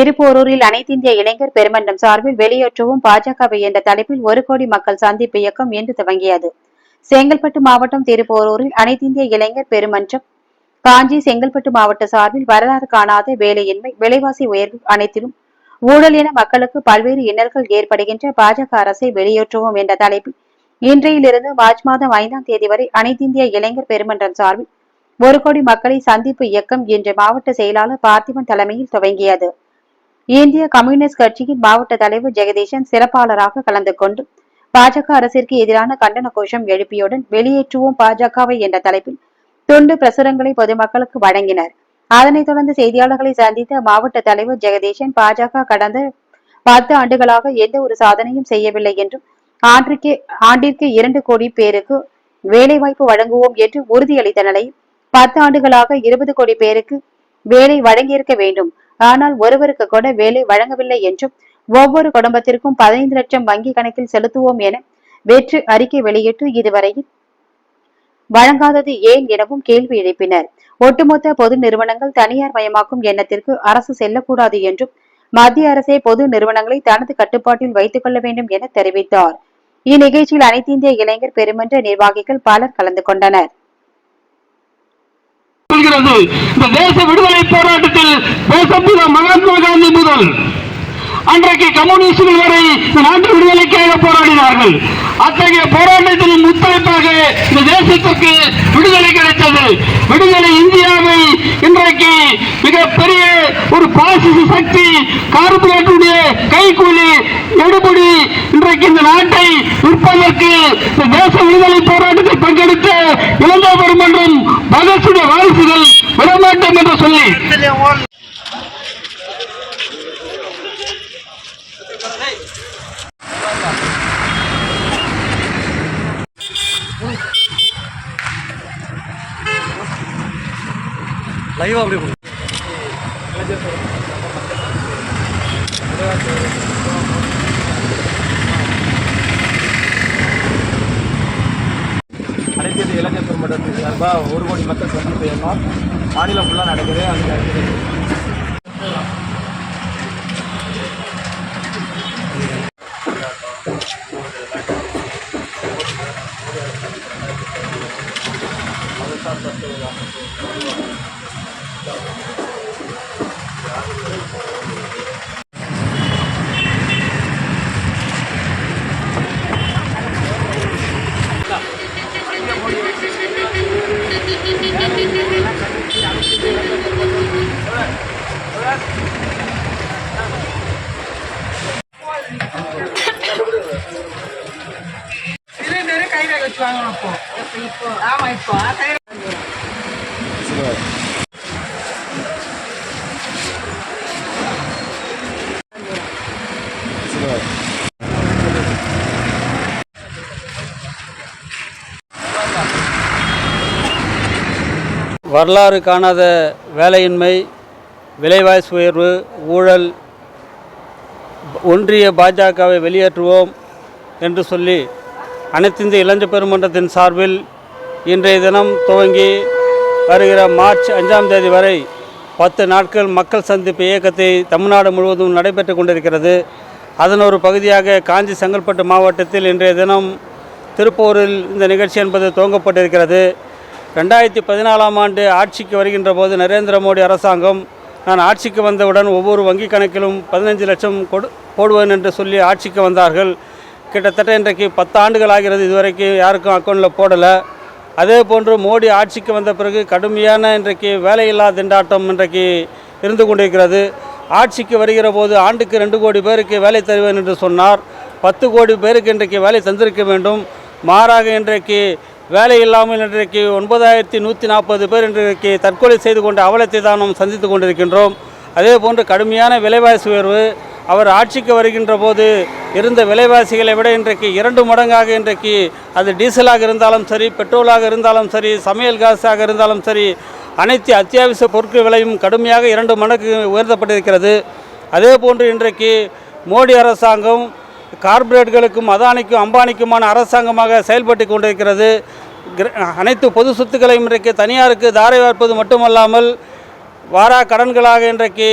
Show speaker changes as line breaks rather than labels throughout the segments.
திருப்போரூரில் அனைத்திந்திய இளைஞர் பெருமன்றம் சார்பில் வெளியேற்றவும் பாஜகவை என்ற தலைப்பில் ஒரு கோடி மக்கள் சந்திப்பு இயக்கம் இன்று துவங்கியது. செங்கல்பட்டு மாவட்டம் திருப்போரூரில் அனைத்திந்திய இளைஞர் பெருமன்றம் காஞ்சி செங்கல்பட்டு மாவட்ட சார்பில் வரலாறு காணாத வேலையின்மை விலைவாசி உயர்வு அனைத்திலும் ஊழல் என மக்களுக்கு பல்வேறு இன்னல்கள் ஏற்படுகின்ற பாஜக அரசை வெளியேற்றுவோம் என்ற தலைப்பில் இன்றையிலிருந்து மார்ச் மாதம் ஐந்தாம் தேதி வரை அனைத்திந்திய இளைஞர் பெருமன்றம் சார்பில் ஒரு கோடி மக்களை சந்திப்பு இயக்கம் இன்று மாவட்ட செயலாளர் பார்த்திபன் தலைமையில் துவங்கியது. இந்திய கம்யூனிஸ்ட் கட்சியின் மாவட்ட தலைவர் ஜெகதீசன் சிறப்பாளராக கலந்து கொண்டு பாஜக அரசிற்கு எதிரான கண்டன கோஷம் எழுப்பியுடன் வெளியேற்றுவோம் பாஜகவை என்ற தலைப்பில் துண்டு பிரசுரங்களை பொதுமக்களுக்கு வழங்கினர். அதனைத் தொடர்ந்து செய்தியாளர்களை சந்தித்த மாவட்ட தலைவர் ஜெகதீசன் பாஜக கடந்த பத்து ஆண்டுகளாக எந்த ஒரு சாதனையும் செய்யவில்லை என்றும் ஆண்டிற்கு ஆண்டிற்கு இரண்டு கோடி பேருக்கு வேலைவாய்ப்பு வழங்குவோம் என்று உறுதியளித்த நிலையில் பத்து ஆண்டுகளாக இருபது கோடி பேருக்கு வேலை வழங்கியிருக்க வேண்டும். ஆனால் ஒருவருக்கு கூட வேலை வழங்கவில்லை என்றும் ஒவ்வொரு குடும்பத்திற்கும் பதினைந்து லட்சம் வங்கி கணக்கில் செலுத்துவோம் என வெற்று அறிக்கை வெளியிட்டு இதுவரையில் வழங்காதது ஏன் எனவும் கேள்வி எழுப்பினர். ஒட்டுமொத்த பொது நிறுவனங்கள் தனியார் மயமாக்கும் எண்ணத்திற்கு அரசு செல்லக்கூடாது என்றும் மத்திய அரசே பொது நிறுவனங்களை தனது கட்டுப்பாட்டில் வைத்துக் கொள்ள வேண்டும் என தெரிவித்தார். இந்நிகழ்ச்சியில் அனைத்து இந்திய இளைஞர் பெருமன்ற நிர்வாகிகள் பலர் கலந்து கொண்டனர்.
இருக்கிறது. இந்த தேச விடுதலை போராட்டத்தில் தேசப்பிதா மகாத்மா காந்தி முதல். அன்றைக்கு கம்யூனிஸ்டுகள் வரை இந்த நாட்டு விடுதலைக்காக போராடினார்கள். அத்தகைய போராட்டத்தின் முத்தமைப்பாக இந்த தேசத்திற்கு விடுதலை கிடைத்தது. விடுதலை இந்தியாவை இன்றைக்கு மிகப்பெரிய ஒரு பாசிச சக்தி கார்பரேட்டுடைய கைக்கூலி எடுபடி இன்றைக்கு இந்த நாட்டை விற்பதற்கு இந்த தேச விடுதலை போராட்டத்தில் பங்கெடுத்த இளந்தோ மன்றம் பகத்துடைய வாரிசுகள் விடமாட்டோம் என்று சொல்லி.
லைவ் அப்படி
அனைத்து இளைஞர் பெருமன்றத்தின் சார்பாக ஒரு கோடி மக்கள் சந்திப்பு இயக்கம் மாநிலம் ஃபுல்லாக நடக்குது அந்த
வாங்கணும் அப்போ இப்போ ஆமா இப்போ கையில
வரலாறு காணாத வேலையின்மை விலைவாசி உயர்வு ஊழல் ஒன்றிய பாஜகவை வெளியேற்றுவோம் என்று சொல்லி அனைத்திந்திய இளைஞர் பெருமன்றத்தின் சார்பில் இன்றைய தினம் துவங்கி வருகிற மார்ச் அஞ்சாம் தேதி வரை பத்து நாட்கள் மக்கள் சந்திப்பு இயக்கத்தை தமிழ்நாடு முழுவதும் நடைபெற்று கொண்டிருக்கிறது. அதன் ஒரு பகுதியாக காஞ்சி செங்கல்பட்டு மாவட்டத்தில் இன்றைய தினம் திருப்பூரில் இந்த நிகழ்ச்சி என்பது துவங்கப்பட்டிருக்கிறது. ரெண்டாயிரத்தி பதினாலாம் ஆண்டு ஆட்சிக்கு வருகின்ற போது நரேந்திர மோடி அரசாங்கம் நான் ஆட்சிக்கு வந்தவுடன் ஒவ்வொரு வங்கி கணக்கிலும் பதினஞ்சு லட்சம் கொடு போடுவேன் என்று சொல்லி ஆட்சிக்கு வந்தார்கள். கிட்டத்தட்ட இன்றைக்கு பத்து ஆண்டுகள் ஆகிறது. இதுவரைக்கும் யாருக்கும் அக்கௌண்ட்டில் போடலை. அதே போன்று மோடி ஆட்சிக்கு வந்த பிறகு கடுமையான இன்றைக்கு வேலையில்லா திண்டாட்டம் இன்றைக்கு இருந்து கொண்டிருக்கிறது. ஆட்சிக்கு வருகிற போது ஆண்டுக்கு ரெண்டு கோடி பேருக்கு வேலை தருவேன் என்று சொன்னார். பத்து கோடி பேருக்கு இன்றைக்கு வேலை தந்திருக்க வேண்டும். மாறாக இன்றைக்கு வேலை இல்லாமல் இன்றைக்கு ஒன்பதாயிரத்தி நூற்றி நாற்பது பேர் இன்றைக்கு தற்கொலை செய்து கொண்ட அவலத்தை தான் நாம் சந்தித்து கொண்டிருக்கின்றோம். அதே போன்று கடுமையான விலைவாசி உயர்வு அவர் ஆட்சிக்கு வருகின்ற போது இருந்த விலைவாசிகளை விட இன்றைக்கு இரண்டு மடங்காக இன்றைக்கு அது டீசலாக இருந்தாலும் சரி பெட்ரோலாக இருந்தாலும் சரி சமையல் காசாக இருந்தாலும் சரி அனைத்து அத்தியாவசிய பொருட்கள் விலையும் கடுமையாக இரண்டு மடங்கு உயர்த்தப்பட்டிருக்கிறது. அதே போன்று இன்றைக்கு மோடி அரசாங்கம் கார்ப்பரேட்டுகளுக்கும் அதானிக்கும் அம்பானிக்குமான அரசாங்கமாக செயல்பட்டு கொண்டிருக்கிறது. கிர- அனைத்து பொது சொத்துக்களையும் இன்றைக்கு தனியாருக்கு தாரை வார்ப்பது மட்டுமல்லாமல் வாரா கடன்களாக இன்றைக்கு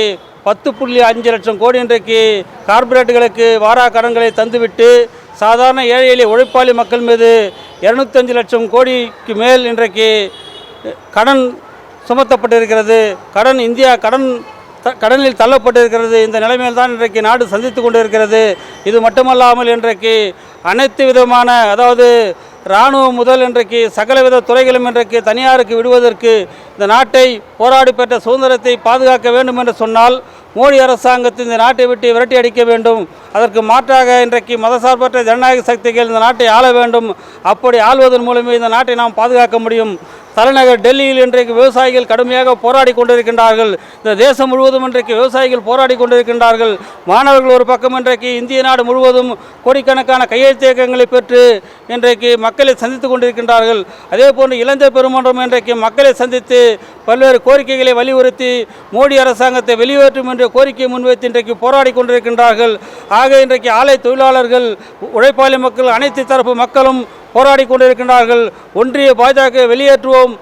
பத்து புள்ளி அஞ்சு லட்சம் கோடி இன்றைக்கு கார்ப்பரேட்டுகளுக்கு வாரா கடன்களை தந்துவிட்டு சாதாரண ஏழை எளிய உழைப்பாளி மக்கள் மீது இரநூத்தஞ்சு லட்சம் கோடிக்கு மேல் இன்றைக்கு கடன் சுமத்தப்பட்டிருக்கிறது. கடன் இந்தியா கடன் த- கடனில் தள்ளப்பட்டிருக்கிறது. இந்த நிலைமையில் தான் இன்றைக்கு நாடு சந்தித்து கொண்டிருக்கிறது. இது மட்டுமல்லாமல் இன்றைக்கு அனைத்து விதமான அதாவது இராணுவம் முதல் இன்றைக்கு சகலவித துறைகளும் இன்றைக்கு தனியாருக்கு விடுவதற்கு இந்த நாட்டை போராடி பெற்ற சுதந்திரத்தை பாதுகாக்க வேண்டும் என்று சொன்னால் மோடி அரசாங்கத்தை இந்த நாட்டை விட்டு விரட்டி அடிக்க வேண்டும். அதற்கு மாற்றாக இன்றைக்கு மதசார்பற்ற ஜனநாயக சக்திகள் இந்த நாட்டை ஆள வேண்டும். அப்படி ஆள்வதன் மூலமே இந்த நாட்டை நாம் பாதுகாக்க முடியும். தலைநகர் டெல்லியில் இன்றைக்கு விவசாயிகள் கடுமையாக போராடி கொண்டிருக்கின்றார்கள். இந்த தேசம் முழுவதும் இன்றைக்கு விவசாயிகள் போராடி கொண்டிருக்கின்றார்கள். மாணவர்கள் ஒரு பக்கம் இன்றைக்கு இந்திய நாடு முழுவதும் கோடிக்கணக்கான கையெழுத்து இயக்கங்களை பெற்று இன்றைக்கு மக்களை சந்தித்து கொண்டிருக்கின்றார்கள். அதே போன்று இளைஞர் பெருமன்றம் இன்றைக்கு மக்களை சந்தித்து பல்வேறு கோரிக்கைகளை வலியுறுத்தி மோடி அரசாங்கத்தை வெளியேற்றும் என்ற கோரிக்கையை முன்வைத்து இன்றைக்கு போராடி கொண்டிருக்கின்றார்கள். ஆக இன்றைக்கு ஆலை தொழிலாளர்கள் உழைப்பாளி மக்கள் அனைத்து தரப்பு மக்களும் போராடி கொண்டிருக்கின்றார்கள். ஒன்றிய பாஜக வெளியேற்றுவோம்.